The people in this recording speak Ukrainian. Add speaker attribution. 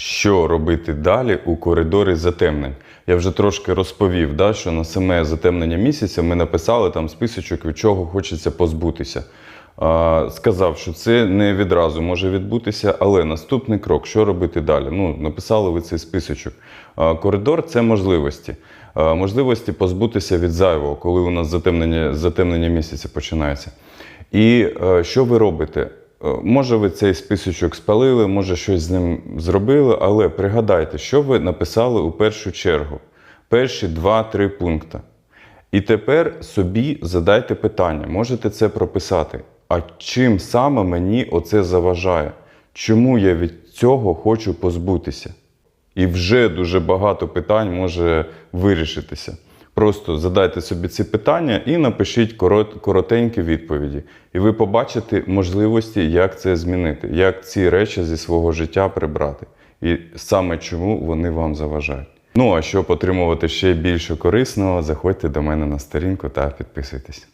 Speaker 1: Що робити далі у коридорі затемнень? Я вже трошки розповів, да, що на саме затемнення місяця ми написали там списочок, від чого хочеться позбутися. Сказав, що це не відразу може відбутися, але наступний крок, що робити далі? Ну, написали ви цей списочок. Коридор це можливості. Можливості позбутися від зайвого, коли у нас затемнення, затемнення місяця починається. І е, що ви робите? Е, Може, ви цей списочок спалили, може щось з ним зробили, але пригадайте, що ви написали у першу чергу. Перші два-три пункти. І тепер собі задайте питання, можете це прописати. А чим саме мені оце заважає? Чому я від цього хочу позбутися? І вже дуже багато питань може вирішитися. Просто задайте собі ці питання і напишіть корот, коротенькі відповіді. І ви побачите можливості, як це змінити, як ці речі зі свого життя прибрати. І саме чому вони вам заважають. Ну а щоб отримувати ще більше корисного, заходьте до мене на сторінку та підписуйтесь.